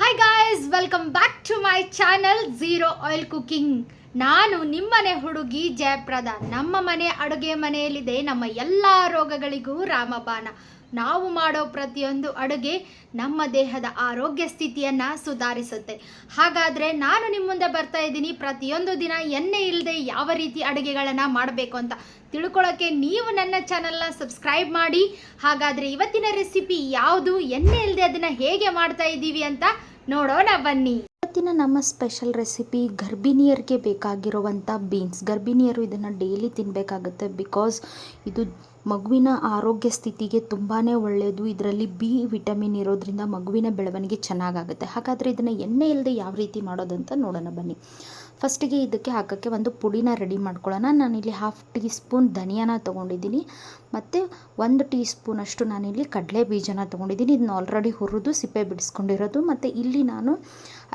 Hi guys welcome back to my channel zero oil cooking ನಾನು ನಿಮ್ಮನೆ ಹುಡುಗಿ ಜಯಪ್ರದ. ನಮ್ಮ ಮನೆ ಅಡುಗೆ ಮನೆಯಲ್ಲಿದೆ. ನಮ್ಮ ಎಲ್ಲ ರೋಗಗಳಿಗೂ ರಾಮಬಾಣ. ನಾವು ಮಾಡೋ ಪ್ರತಿಯೊಂದು ಅಡುಗೆ ನಮ್ಮ ದೇಹದ ಆರೋಗ್ಯ ಸ್ಥಿತಿಯನ್ನು ಸುಧಾರಿಸುತ್ತೆ. ಹಾಗಾದರೆ ನಾನು ನಿಮ್ಮ ಮುಂದೆ ಬರ್ತಾ ಇದ್ದೀನಿ. ಪ್ರತಿಯೊಂದು ದಿನ ಎಣ್ಣೆ ಇಲ್ಲದೆ ಯಾವ ರೀತಿ ಅಡುಗೆಗಳನ್ನು ಮಾಡಬೇಕು ಅಂತ ತಿಳ್ಕೊಳ್ಳೋಕ್ಕೆ ನೀವು ನನ್ನ ಚಾನಲ್ನ ಸಬ್ಸ್ಕ್ರೈಬ್ ಮಾಡಿ. ಹಾಗಾದರೆ ಇವತ್ತಿನ ರೆಸಿಪಿ ಯಾವುದು? ಎಣ್ಣೆ ಇಲ್ಲದೆ ಅದನ್ನು ಹೇಗೆ ಮಾಡ್ತಾ ಇದ್ದೀವಿ ಅಂತ ನೋಡೋಣ ಬನ್ನಿ. ಇವತ್ತಿನ ನಮ್ಮ ಸ್ಪೆಷಲ್ ರೆಸಿಪಿ ಗರ್ಭಿಣಿಯರಿಗೆ ಬೇಕಾಗಿರುವಂಥ ಬೀನ್ಸ್. ಗರ್ಭಿಣಿಯರು ಇದನ್ನು ಡೈಲಿ ತಿನ್ನಬೇಕಾಗುತ್ತೆ ಬಿಕಾಸ್ ಇದು ಮಗುವಿನ ಆರೋಗ್ಯ ಸ್ಥಿತಿಗೆ ತುಂಬಾ ಒಳ್ಳೆಯದು. ಇದರಲ್ಲಿ ಬಿ ವಿಟಮಿನ್ ಇರೋದ್ರಿಂದ ಮಗುವಿನ ಬೆಳವಣಿಗೆ ಚೆನ್ನಾಗಾಗುತ್ತೆ. ಹಾಗಾದರೆ ಇದನ್ನು ಎಣ್ಣೆ ಇಲ್ಲದೆ ಯಾವ ರೀತಿ ಮಾಡೋದಂತ ನೋಡೋಣ ಬನ್ನಿ. ಫಸ್ಟಿಗೆ ಇದಕ್ಕೆ ಹಾಕೋಕ್ಕೆ ಒಂದು ಪುಡಿನ ರೆಡಿ ಮಾಡ್ಕೊಳ್ಳೋಣ. ನಾನಿಲ್ಲಿ ಹಾಫ್ ಟೀ ಸ್ಪೂನ್ ಧನಿಯಾನ ತೊಗೊಂಡಿದ್ದೀನಿ. ಮತ್ತು ಒಂದು ಟೀ ಸ್ಪೂನಷ್ಟು ನಾನಿಲ್ಲಿ ಕಡಲೆ ಬೀಜನ ತೊಗೊಂಡಿದ್ದೀನಿ. ಇದನ್ನ ಆಲ್ರೆಡಿ ಹುರಿದು ಸಿಪ್ಪೆ ಬಿಡಿಸ್ಕೊಂಡಿರೋದು. ಮತ್ತು ಇಲ್ಲಿ ನಾನು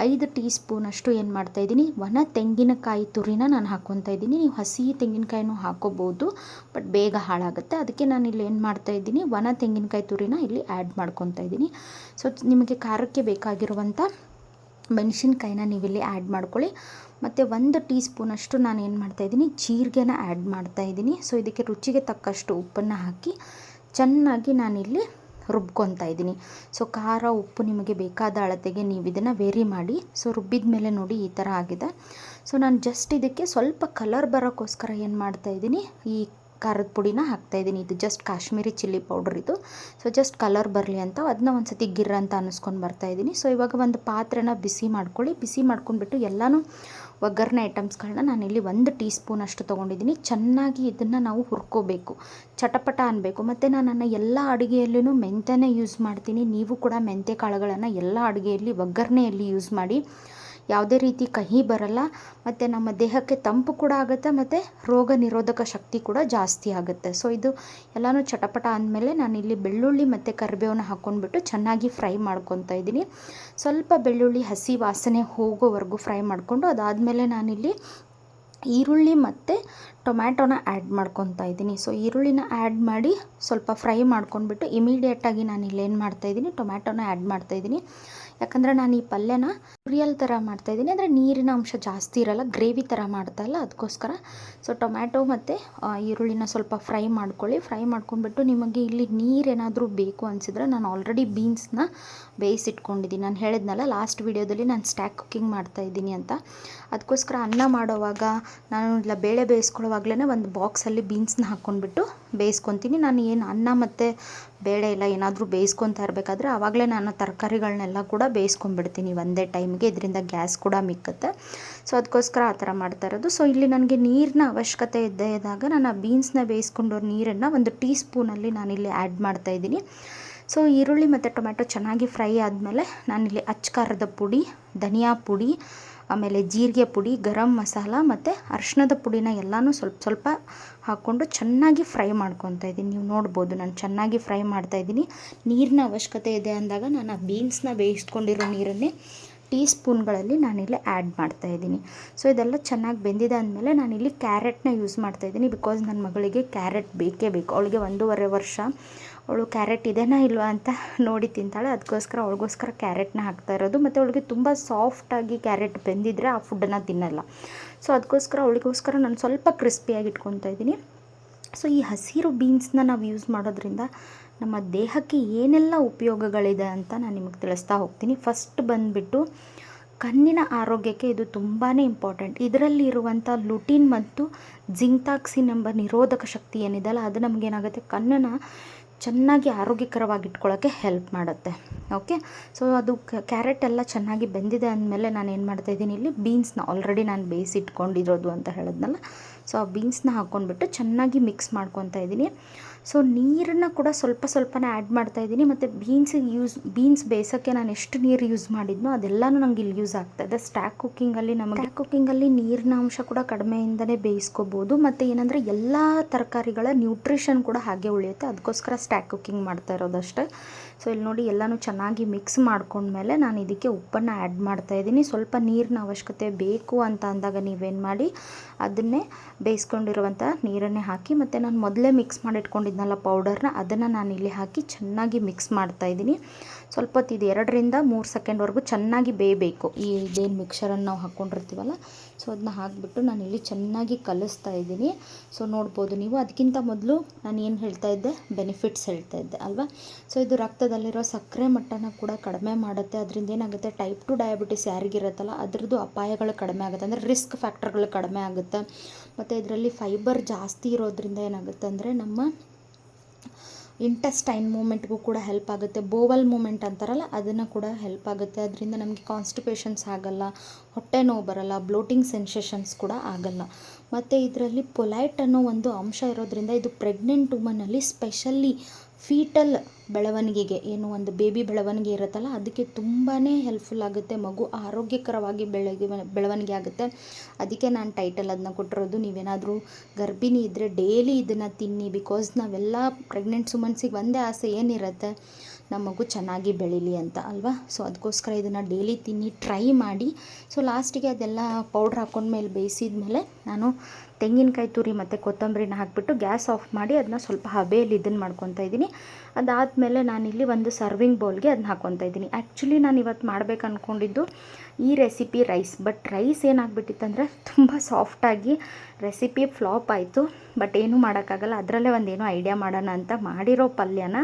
ಐದು ಟೀ ಸ್ಪೂನಷ್ಟು ಏನು ಮಾಡ್ತಾಯಿದ್ದೀನಿ ಒಣ ತೆಂಗಿನಕಾಯಿ ತುರಿನ ನಾನು ಹಾಕ್ಕೊತಾ ಇದ್ದೀನಿ. ನೀವು ಹಸಿ ತೆಂಗಿನಕಾಯಿನೂ ಹಾಕೋಬೋದು ಬಟ್ ಬೇಗ ಹಾಳಾಗುತ್ತೆ. ಅದಕ್ಕೆ ನಾನು ಇಲ್ಲಿ ಏನು ಮಾಡ್ತಾಯಿದ್ದೀನಿ ಒಣ ತೆಂಗಿನಕಾಯಿ ತುರಿನ ಇಲ್ಲಿ ಆ್ಯಡ್ ಮಾಡ್ಕೊತಾ ಇದ್ದೀನಿ. ಸೊ ನಿಮಗೆ ಖಾರಕ್ಕೆ ಬೇಕಾಗಿರುವಂಥ ಮೆಣಸಿನ್ಕಾಯಿನ ನೀವಿಲ್ಲಿ ಆ್ಯಡ್ ಮಾಡ್ಕೊಳ್ಳಿ. ಮತ್ತು ಒಂದು ಟೀ ಸ್ಪೂನಷ್ಟು ನಾನು ಏನು ಮಾಡ್ತಾಯಿದ್ದೀನಿ ಜೀರಿಗೆನ ಆ್ಯಡ್ ಮಾಡ್ತಾಯಿದ್ದೀನಿ ಸೊ, ಇದಕ್ಕೆ ರುಚಿಗೆ ತಕ್ಕಷ್ಟು ಉಪ್ಪನ್ನು ಹಾಕಿ ಚೆನ್ನಾಗಿ ನಾನಿಲ್ಲಿ ರುಬ್ಕೊತಾ ಇದ್ದೀನಿ. ಸೊ, ಖಾರ ಉಪ್ಪು ನಿಮಗೆ ಬೇಕಾದ ಅಳತೆಗೆ ನೀವು ಇದನ್ನು ವೇರಿ ಮಾಡಿ. ಸೊ ರುಬ್ಬಿದ ಮೇಲೆ ನೋಡಿ ಈ ಥರ ಆಗಿದೆ. ಸೊ, ನಾನು ಜಸ್ಟ್ ಇದಕ್ಕೆ ಸ್ವಲ್ಪ ಕಲರ್ ಬರೋಕ್ಕೋಸ್ಕರ ಏನು ಮಾಡ್ತಾಯಿದ್ದೀನಿ ಈ ಖಾರದ ಪುಡಿನ ಹಾಕ್ತಾಯಿದ್ದೀನಿ ಇದು ಜಸ್ಟ್ ಕಾಶ್ಮೀರಿ ಚಿಲ್ಲಿ ಪೌಡ್ರ್ ಇದು. ಸೊ ಜಸ್ಟ್ ಕಲರ್ ಬರಲಿ ಅಂತ ಅದನ್ನ ಒಂದು ಸತಿ ಗಿರ್ ಅಂತ ಅನ್ನಿಸ್ಕೊಂಡು ಬರ್ತಾಯಿದ್ದೀನಿ ಸೊ ಇವಾಗ ಒಂದು ಪಾತ್ರೆನ ಬಿಸಿ ಮಾಡ್ಕೊಳ್ಳಿ. ಬಿಸಿ ಮಾಡ್ಕೊಂಡ್ಬಿಟ್ಟು ಎಲ್ಲನೂ ಒಗ್ಗರಣೆ ಐಟಮ್ಸ್ಗಳನ್ನ ನಾನಿಲ್ಲಿ ಒಂದು ಟೀ ಸ್ಪೂನಷ್ಟು ತೊಗೊಂಡಿದ್ದೀನಿ. ಚೆನ್ನಾಗಿ ಇದನ್ನು ನಾವು ಹುರ್ಕೋಬೇಕು. ಚಟಪಟ ಅನ್ನಬೇಕು ಮತ್ತು ನಾನು ನನ್ನ ಎಲ್ಲ ಅಡುಗೆಯಲ್ಲೂ ಮೆಂತ್ಯನೇ ಯೂಸ್ ಮಾಡ್ತೀನಿ. ನೀವು ಕೂಡ ಮೆಂತೆ ಕಾಳುಗಳನ್ನು ಎಲ್ಲ ಅಡುಗೆಯಲ್ಲಿ, ಒಗ್ಗರಣೆಯಲ್ಲಿ ಯೂಸ್ ಮಾಡಿ. ಯಾವುದೇ ರೀತಿ ಕಹಿ ಬರಲ್ಲ, ಮತ್ತು ನಮ್ಮ ದೇಹಕ್ಕೆ ತಂಪು ಕೂಡ ಆಗುತ್ತೆ, ಮತ್ತು ರೋಗ ನಿರೋಧಕ ಶಕ್ತಿ ಕೂಡ ಜಾಸ್ತಿ ಆಗುತ್ತೆ. ಸೊ ಇದು ಎಲ್ಲನೂ ಚಟಪಟ ಅಂದಮೇಲೆ ನಾನಿಲ್ಲಿ ಬೆಳ್ಳುಳ್ಳಿ ಮತ್ತು ಕರಿಬೇವನ್ನ ಹಾಕ್ಕೊಂಡ್ಬಿಟ್ಟು ಚೆನ್ನಾಗಿ ಫ್ರೈ ಮಾಡ್ಕೊತಾ ಇದ್ದೀನಿ. ಸ್ವಲ್ಪ ಬೆಳ್ಳುಳ್ಳಿ, ಹಸಿ ವಾಸನೆ ಹೋಗೋವರೆಗೂ ಫ್ರೈ ಮಾಡಿಕೊಂಡು ಅದಾದಮೇಲೆ ನಾನಿಲ್ಲಿ ಈರುಳ್ಳಿ ಮತ್ತು ಟೊಮ್ಯಾಟೋನ ಆ್ಯಡ್ ಮಾಡ್ಕೊತಾ ಇದ್ದೀನಿ. ಸೊ ಈರುಳ್ಳಿನ ಆ್ಯಡ್ ಮಾಡಿ ಸ್ವಲ್ಪ ಫ್ರೈ ಮಾಡ್ಕೊಂಡ್ಬಿಟ್ಟು ಇಮಿಡಿಯೇಟಾಗಿ ನಾನು ಇಲ್ಲೇನು ಮಾಡ್ತಾಯಿದ್ದೀನಿ ಟೊಮ್ಯಾಟೊನ ಆ್ಯಡ್ ಮಾಡ್ತಾಯಿದ್ದೀನಿ ಯಾಕಂದರೆ ನಾನು ಈ ಪಲ್ಯನ ರಿಯಲ್ ಥರ ಮಾಡ್ತಾಯಿದ್ದೀನಿ ಅಂದರೆ ನೀರಿನ ಅಂಶ ಜಾಸ್ತಿ ಇರಲ್ಲ, ಗ್ರೇವಿ ಥರ ಮಾಡ್ತಾಯಿಲ್ಲ ಅದಕ್ಕೋಸ್ಕರ. ಸೊ ಟೊಮ್ಯಾಟೊ ಮತ್ತು ಈರುಳ್ಳಿನ ಸ್ವಲ್ಪ ಫ್ರೈ ಮಾಡ್ಕೊಳ್ಳಿ. ಫ್ರೈ ಮಾಡ್ಕೊಂಡ್ಬಿಟ್ಟು ನಿಮಗೆ ಇಲ್ಲಿ ನೀರೇನಾದರೂ ಬೇಕು ಅನಿಸಿದ್ರೆ ನಾನು ಆಲ್ರೆಡಿ ಬೀನ್ಸ್ನ ಬೇಯಿಸಿಟ್ಕೊಂಡಿದ್ದೀನಿ. ನಾನು ಹೇಳಿದ್ನಲ್ಲ ಲಾಸ್ಟ್ ವೀಡಿಯೋದಲ್ಲಿ ನಾನು ಸ್ಟ್ಯಾಕ್ ಕುಕ್ಕಿಂಗ್ ಮಾಡ್ತಾಯಿದ್ದೀನಿ ಅಂತ. ಅದಕ್ಕೋಸ್ಕರ ಅನ್ನ ಮಾಡೋವಾಗ, ನಾನು ಇಲ್ಲ ಬೇಳೆ ಬೇಯಿಸ್ಕೊಳ್ಳೋವಾಗಲೇ ಒಂದು ಬಾಕ್ಸಲ್ಲಿ ಬೀನ್ಸ್ನ ಹಾಕ್ಕೊಂಡ್ಬಿಟ್ಟು ಬೇಯಿಸ್ಕೊತೀನಿ. ನಾನು ಏನು ಅನ್ನ ಮತ್ತು ಬೇಳೆ ಇಲ್ಲ ಏನಾದರೂ ಬೇಯಿಸ್ಕೊತಾ ಇರಬೇಕಾದ್ರೆ ಆವಾಗಲೇ ನಾನು ತರಕಾರಿಗಳನ್ನೆಲ್ಲ ಕೂಡ ಬೇಯಿಸ್ಕೊಂಡ್ಬಿಡ್ತೀನಿ ಒಂದೇ ಟೈಮ್ಗೆ. ಇದರಿಂದ ಗ್ಯಾಸ್ ಕೂಡ ಮಿಕ್ಕುತ್ತೆ. ಸೊ ಅದಕ್ಕೋಸ್ಕರ ಆ ಥರ ಮಾಡ್ತಾ ಇರೋದು. ಸೊ ಇಲ್ಲಿ ನನಗೆ ನೀರಿನ ಅವಶ್ಯಕತೆ ಇದ್ದೇ ಇದ್ದಾಗ ನಾನು ಆ ಬೀನ್ಸ್ನ ಬೇಯಿಸ್ಕೊಂಡು ನೀರನ್ನು ಒಂದು ಟೀ ಸ್ಪೂನಲ್ಲಿ ನಾನಿಲ್ಲಿ ಆ್ಯಡ್ ಮಾಡ್ತಾಯಿದ್ದೀನಿ ಸೊ ಈರುಳ್ಳಿ ಮತ್ತು ಟೊಮ್ಯಾಟೊ ಚೆನ್ನಾಗಿ ಫ್ರೈ ಆದಮೇಲೆ ನಾನಿಲ್ಲಿ ಅಚ್ಕಾರದ ಪುಡಿ, ಧನಿಯಾ ಪುಡಿ ಆಮೇಲೆ ಜೀರಿಗೆ ಪುಡಿ, ಗರಂ ಮಸಾಲ ಮತ್ತು ಅರ್ಶಿಣದ ಪುಡಿನ ಎಲ್ಲನೂ ಸ್ವಲ್ಪ ಸ್ವಲ್ಪ ಹಾಕ್ಕೊಂಡು ಚೆನ್ನಾಗಿ ಫ್ರೈ ಮಾಡ್ಕೊತಾ ಇದ್ದೀನಿ. ನೀವು ನೋಡ್ಬೋದು, ನಾನು ಚೆನ್ನಾಗಿ ಫ್ರೈ ಮಾಡ್ತಾ ಇದ್ದೀನಿ. ನೀರಿನ ಅವಶ್ಯಕತೆ ಇದೆ ಅಂದಾಗ ನಾನು ಆ ಬೀನ್ಸ್ನ ಬೇಯಿಸ್ಕೊಂಡಿರೋ ನೀರನ್ನೇ ಟೀ ಸ್ಪೂನ್ಗಳಲ್ಲಿ ನಾನಿಲ್ಲಿ ಆ್ಯಡ್ ಮಾಡ್ತಾಯಿದ್ದೀನಿ ಸೊ, ಇದೆಲ್ಲ ಚೆನ್ನಾಗಿ ಬೆಂದಿದೆ ಅಂದಮೇಲೆ ನಾನಿಲ್ಲಿ ಕ್ಯಾರೆಟ್ನ ಯೂಸ್ ಮಾಡ್ತಾ ಇದ್ದೀನಿ ಬಿಕಾಸ್ ನನ್ನ ಮಗಳಿಗೆ ಕ್ಯಾರೆಟ್ ಬೇಕೇ ಬೇಕು. ಅವಳಿಗೆ ಒಂದೂವರೆ ವರ್ಷ. ಅವಳು ಕ್ಯಾರೆಟ್ ಇದೆಯಾ ಇಲ್ವಾ ಅಂತ ನೋಡಿ ತಿಂತಾಳೆ. ಅದಕ್ಕೋಸ್ಕರ ಅವಳಿಗೋಸ್ಕರ ಕ್ಯಾರೆಟ್ನ ಹಾಕ್ತಾ ಇರೋದು. ಮತ್ತು ಅವಳಿಗೆ ತುಂಬ ಸಾಫ್ಟಾಗಿ ಕ್ಯಾರೆಟ್ ಬೆಂದಿದ್ರೆ ಆ ಫುಡ್ಡನ್ನು ತಿನ್ನಲ್ಲ. ಸೊ ಅದಕ್ಕೋಸ್ಕರ ಅವಳಿಗೋಸ್ಕರ ನಾನು ಸ್ವಲ್ಪ ಕ್ರಿಸ್ಪಿಯಾಗಿ ಇಟ್ಕೊತಾ ಇದ್ದೀನಿ. ಸೊ ಈ ಹಸಿರು ಬೀನ್ಸ್ನ ನಾವು ಯೂಸ್ ಮಾಡೋದ್ರಿಂದ ನಮ್ಮ ದೇಹಕ್ಕೆ ಏನೆಲ್ಲ ಉಪಯೋಗಗಳಿದೆ ಅಂತ ನಾನು ನಿಮಗೆ ತಿಳಿಸ್ತಾ ಹೋಗ್ತೀನಿ. ಫಸ್ಟ್ ಬಂದುಬಿಟ್ಟು ಕಣ್ಣಿನ ಆರೋಗ್ಯಕ್ಕೆ ಇದು ತುಂಬಾ ಇಂಪಾರ್ಟೆಂಟ್ ಇದರಲ್ಲಿ ಇರುವಂಥ ಲುಟಿನ್ ಮತ್ತು ಜಿಂಕ್ತಾಕ್ಸಿನ್ ಎಂಬ ನಿರೋಧಕ ಶಕ್ತಿ ಏನಿದೆಯಲ್ಲ, ಅದು ನಮಗೇನಾಗುತ್ತೆ? ಕಣ್ಣನ್ನು ಚೆನ್ನಾಗಿ ಆರೋಗ್ಯಕರವಾಗಿ ಇಟ್ಕೊಳ್ಳೋಕ್ಕೆ ಹೆಲ್ಪ್ ಮಾಡುತ್ತೆ. ಓಕೆ ಸೊ ಅದು ಕ್ಯಾರೆಟ್ ಎಲ್ಲ ಚೆನ್ನಾಗಿ ಬೆಂದಿದೆ ಅಂದಮೇಲೆ ನಾನು ಏನು ಮಾಡ್ತಾಯಿದ್ದೀನಿ ಇಲ್ಲಿ ಬೀನ್ಸ್ನ ಆಲ್ರೆಡಿ ನಾನು ಬೇಯಿಸಿಟ್ಕೊಂಡಿರೋದು ಅಂತ ಹೇಳಿದ್ನಲ್ಲ. ಸೊ ಆ ಬೀನ್ಸ್ನ ಹಾಕ್ಕೊಂಡ್ಬಿಟ್ಟು ಚೆನ್ನಾಗಿ ಮಿಕ್ಸ್ ಮಾಡ್ಕೊತಾ ಇದ್ದೀನಿ. ಸೊ ನೀರನ್ನು ಕೂಡ ಸ್ವಲ್ಪ ಸ್ವಲ್ಪನೇ ಆ್ಯಡ್ ಮಾಡ್ತಾ ಇದ್ದೀನಿ. ಮತ್ತು ಬೀನ್ಸಿಗೆ ಯೂಸ್, ಬೀನ್ಸ್ ಬೇಯಿಸೋಕ್ಕೆ ನಾನು ಎಷ್ಟು ನೀರು ಯೂಸ್ ಮಾಡಿದ್ನೋ ಅದೆಲ್ಲನೂ ನಂಗೆ ಇಲ್ಲಿ ಯೂಸ್ ಆಗ್ತಾಯಿದೆ ಸ್ಟ್ಯಾಕ್ ಕುಕ್ಕಿಂಗಲ್ಲಿ ನಮಗೆ ಸ್ಟ್ಯಾಕ್ ಕುಕ್ಕಿಂಗಲ್ಲಿ ನೀರಿನ ಅಂಶ ಕೂಡ ಕಡಿಮೆಯಿಂದನೇ ಬೇಯಿಸ್ಕೋಬೋದು. ಮತ್ತು ಏನಂದರೆ ಎಲ್ಲ ತರಕಾರಿಗಳ ನ್ಯೂಟ್ರಿಷನ್ ಕೂಡ ಹಾಗೆ ಉಳಿಯುತ್ತೆ. ಅದಕ್ಕೋಸ್ಕರ ಸ್ಟ್ಯಾಕ್ ಕುಕ್ಕಿಂಗ್ ಮಾಡ್ತಾ ಇರೋದಷ್ಟೇ. ಸೊ ಇಲ್ಲಿ ನೋಡಿ ಎಲ್ಲನೂ ಚೆನ್ನಾಗಿ ಮಿಕ್ಸ್ ಮಾಡ್ಕೊಂಡ್ಮೇಲೆ ನಾನು ಇದಕ್ಕೆ ಉಪ್ಪನ್ನು ಆ್ಯಡ್ ಮಾಡ್ತಾಯಿದ್ದೀನಿ ಸ್ವಲ್ಪ ನೀರಿನ ಅವಶ್ಯಕತೆ ಬೇಕು ಅಂತ ಅಂದಾಗ ನೀವೇನು ಮಾಡಿ, ಅದನ್ನೇ ಬೇಯಿಸ್ಕೊಂಡಿರುವಂಥ ನೀರನ್ನೇ ಹಾಕಿ ಮತ್ತು ನಾನು ಮೊದಲೇ ಮಿಕ್ಸ್ ಮಾಡಿಟ್ಕೊಂಡಿದ್ನಲ್ಲ ಪೌಡರ್ನ ಅದನ್ನು ನಾನು ಇಲ್ಲಿ ಹಾಕಿ ಚೆನ್ನಾಗಿ ಮಿಕ್ಸ್ ಮಾಡ್ತಾಯಿದ್ದೀನಿ ಸ್ವಲ್ಪ ಹೊತ್ತು ಇದು ಎರಡರಿಂದ ಮೂರು ಸೆಕೆಂಡ್ವರೆಗೂ ಚೆನ್ನಾಗಿ ಬೇಯಬೇಕು. ಈ ಇದೇನು ಮಿಕ್ಸರನ್ನು ನಾವು ಹಾಕ್ಕೊಂಡಿರ್ತೀವಲ್ಲ ಸೊ ಅದನ್ನ ಹಾಕಿಬಿಟ್ಟು ಇಲ್ಲಿ ಚೆನ್ನಾಗಿ ಕಲಿಸ್ತಾ ಇದ್ದೀನಿ. ಸೊ ನೋಡ್ಬೋದು ನೀವು. ಅದಕ್ಕಿಂತ ಮೊದಲು ನಾನು ಏನು ಹೇಳ್ತಾ ಇದ್ದೆ? ಬೆನಿಫಿಟ್ಸ್ ಹೇಳ್ತಾ ಇದ್ದೆ, ಅಲ್ವಾ? ಸೊ ಇದು ರಕ್ತದಲ್ಲಿರೋ ಸಕ್ಕರೆ ಮಟ್ಟನ ಕೂಡ ಕಡಿಮೆ ಮಾಡುತ್ತೆ. ಅದರಿಂದ ಏನಾಗುತ್ತೆ? ಟೈಪ್ ಟು ಡಯಾಬಿಟಿಸ್ ಯಾರಿಗಿರುತ್ತಲ್ಲ, ಅದರದ್ದು ಅಪಾಯಗಳು ಕಡಿಮೆ ಆಗುತ್ತೆ. ಅಂದರೆ ರಿಸ್ಕ್ ಫ್ಯಾಕ್ಟರ್ಗಳು ಕಡಿಮೆ ಆಗುತ್ತೆ. ಮತ್ತು ಇದರಲ್ಲಿ ಫೈಬರ್ ಜಾಸ್ತಿ ಇರೋದ್ರಿಂದ ಏನಾಗುತ್ತೆ ಅಂದರೆ ನಮ್ಮ ಇಂಟೆಸ್ಟೈನ್ ಮೂಮೆಂಟ್ಗೂ ಕೂಡ ಹೆಲ್ಪ್ ಆಗುತ್ತೆ. ಬೋವಲ್ ಮೂಮೆಂಟ್ ಅಂತಾರಲ್ಲ, ಅದನ್ನು ಕೂಡ ಹೆಲ್ಪ್ ಆಗುತ್ತೆ. ಅದರಿಂದ ನಮಗೆ ಕಾನ್ಸ್ಟಿಪೇಷನ್ಸ್ ಆಗಲ್ಲ, ಹೊಟ್ಟೆ ನೋವು ಬರಲ್ಲ ಬ್ಲೋಟಿಂಗ್ ಸೆನ್ಸೇಷನ್ಸ್ ಕೂಡ ಆಗಲ್ಲ. ಮತ್ತು ಇದರಲ್ಲಿ ಪೊಲೈಟ್ ಅನ್ನೋ ಒಂದು ಅಂಶ ಇರೋದ್ರಿಂದ ಇದು ಪ್ರೆಗ್ನೆಂಟ್ ವುಮನಲ್ಲಿ ಸ್ಪೆಷಲಿ ಫೀಟಲ್ ಬೆಳವಣಿಗೆಗೆ, ಏನು ಒಂದು ಬೇಬಿ ಬೆಳವಣಿಗೆ ಇರುತ್ತಲ್ಲ, ಅದಕ್ಕೆ ತುಂಬಾ ಹೆಲ್ಪ್ಫುಲ್ ಆಗುತ್ತೆ. ಮಗು ಆರೋಗ್ಯಕರವಾಗಿ ಬೆಳಗ್ಗೆ ಬೆಳವಣಿಗೆ ಆಗುತ್ತೆ. ಅದಕ್ಕೆ ನಾನು ಟೈಟಲ್ ಅದನ್ನ ಕೊಟ್ಟಿರೋದು, ನೀವೇನಾದರೂ ಗರ್ಭಿಣಿ ಇದ್ದರೆ ಡೈಲಿ ಇದನ್ನು ತಿನ್ನಿ ಬಿಕಾಸ್ ನಾವೆಲ್ಲ ಪ್ರೆಗ್ನೆಂಟ್ ಸುಮನ್ಸಿಗೆ ಒಂದೇ ಆಸೆ ಏನಿರುತ್ತೆ ನಮ್ಮ ಮಗು ಚೆನ್ನಾಗಿ ಬೆಳೀಲಿ ಅಂತ, ಅಲ್ವಾ? ಸೊ ಅದಕ್ಕೋಸ್ಕರ ಇದನ್ನು ಡೈಲಿ ತಿನ್ನಿ ಟ್ರೈ ಮಾಡಿ. ಸೊ ಲಾಸ್ಟಿಗೆ ಅದೆಲ್ಲ ಪೌಡ್ರ್ ಹಾಕೊಂಡ್ಮೇಲೆ ಬೇಯಿಸಿದ ಮೇಲೆ ನಾನು ತೆಂಗಿನಕಾಯಿ ತುರಿ ಮತ್ತು ಕೊತ್ತಂಬರಿನ ಹಾಕಿಬಿಟ್ಟು ಗ್ಯಾಸ್ ಆಫ್ ಮಾಡಿ ಅದನ್ನ ಸ್ವಲ್ಪ ಹಬೆಯಲ್ಲಿ ಇದನ್ನು ಮಾಡ್ಕೊತಾ ಇದ್ದೀನಿ ಅದಾದಮೇಲೆ ನಾನಿಲ್ಲಿ ಒಂದು ಸರ್ವಿಂಗ್ ಬೌಲ್ಗೆ ಅದನ್ನ ಹಾಕ್ಕೊತಾ ಇದ್ದೀನಿ. ಆ್ಯಕ್ಚುಲಿ ನಾನು ಇವತ್ತು ಮಾಡ್ಬೇಕು ಅಂದ್ಕೊಂಡಿದ್ದು ಈ ರೆಸಿಪಿ ರೈಸ್ ಬಟ್ ರೈಸ್ ಏನಾಗ್ಬಿಟ್ಟಿತ್ತಂದರೆ ತುಂಬ ಸಾಫ್ಟಾಗಿ ರೆಸಿಪಿ ಫ್ಲಾಪ್ ಆಯಿತು. ಬಟ್ ಏನೂ ಮಾಡೋಕ್ಕಾಗಲ್ಲ. ಅದರಲ್ಲೇ ಒಂದೇನೋ ಐಡಿಯಾ ಮಾಡೋಣ ಅಂತ ಮಾಡಿರೋ ಪಲ್ಯನ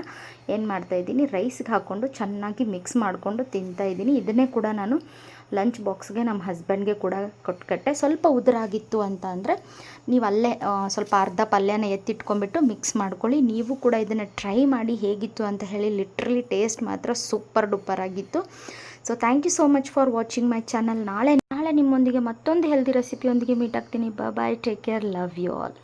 ಏನು ಮಾಡ್ತಾಯಿದ್ದೀನಿ ರೈಸ್ಗೆ ಹಾಕ್ಕೊಂಡು ಚೆನ್ನಾಗಿ ಮಿಕ್ಸ್ ಮಾಡಿಕೊಂಡು ತಿಂತಾಯಿದ್ದೀನಿ ಇದನ್ನೇ ಕೂಡ ನಾನು ಲಂಚ್ ಬಾಕ್ಸ್ಗೆ ನಮ್ಮ ಹಸ್ಬೆಂಡ್ಗೆ ಕೂಡ ಕೊಟ್ಕಟ್ಟೆ. ಸ್ವಲ್ಪ ಉದುರಾಗಿತ್ತು ಅಂತ ಅಂದರೆ ನೀವು ಅಲ್ಲೇ ಸ್ವಲ್ಪ ಅರ್ಧ ಪಲ್ಯನ ಎತ್ತಿಟ್ಕೊಂಡ್ಬಿಟ್ಟು ಮಿಕ್ಸ್ ಮಾಡ್ಕೊಳ್ಳಿ. ನೀವು ಕೂಡ ಇದನ್ನು ಟ್ರೈ ಮಾಡಿ ಹೇಗಿತ್ತು ಅಂತ ಹೇಳಿ ಲಿಟ್ರಲಿ ಟೇಸ್ಟ್ ಮಾತ್ರ ಸೂಪರ್ ಡೂಪರ್ ಆಗಿತ್ತು. So thank you so much for watching my channel ನಾಳೆ ನಾಳೆ ನಿಮ್ಮೊಂದಿಗೆ ಮತ್ತೊಂದು ಹೆಲ್ದಿ ರೆಸಿಪಿಯೊಂದಿಗೆ ಮೀಟ್ ಆಗ್ತೀನಿ. Bye take care love you all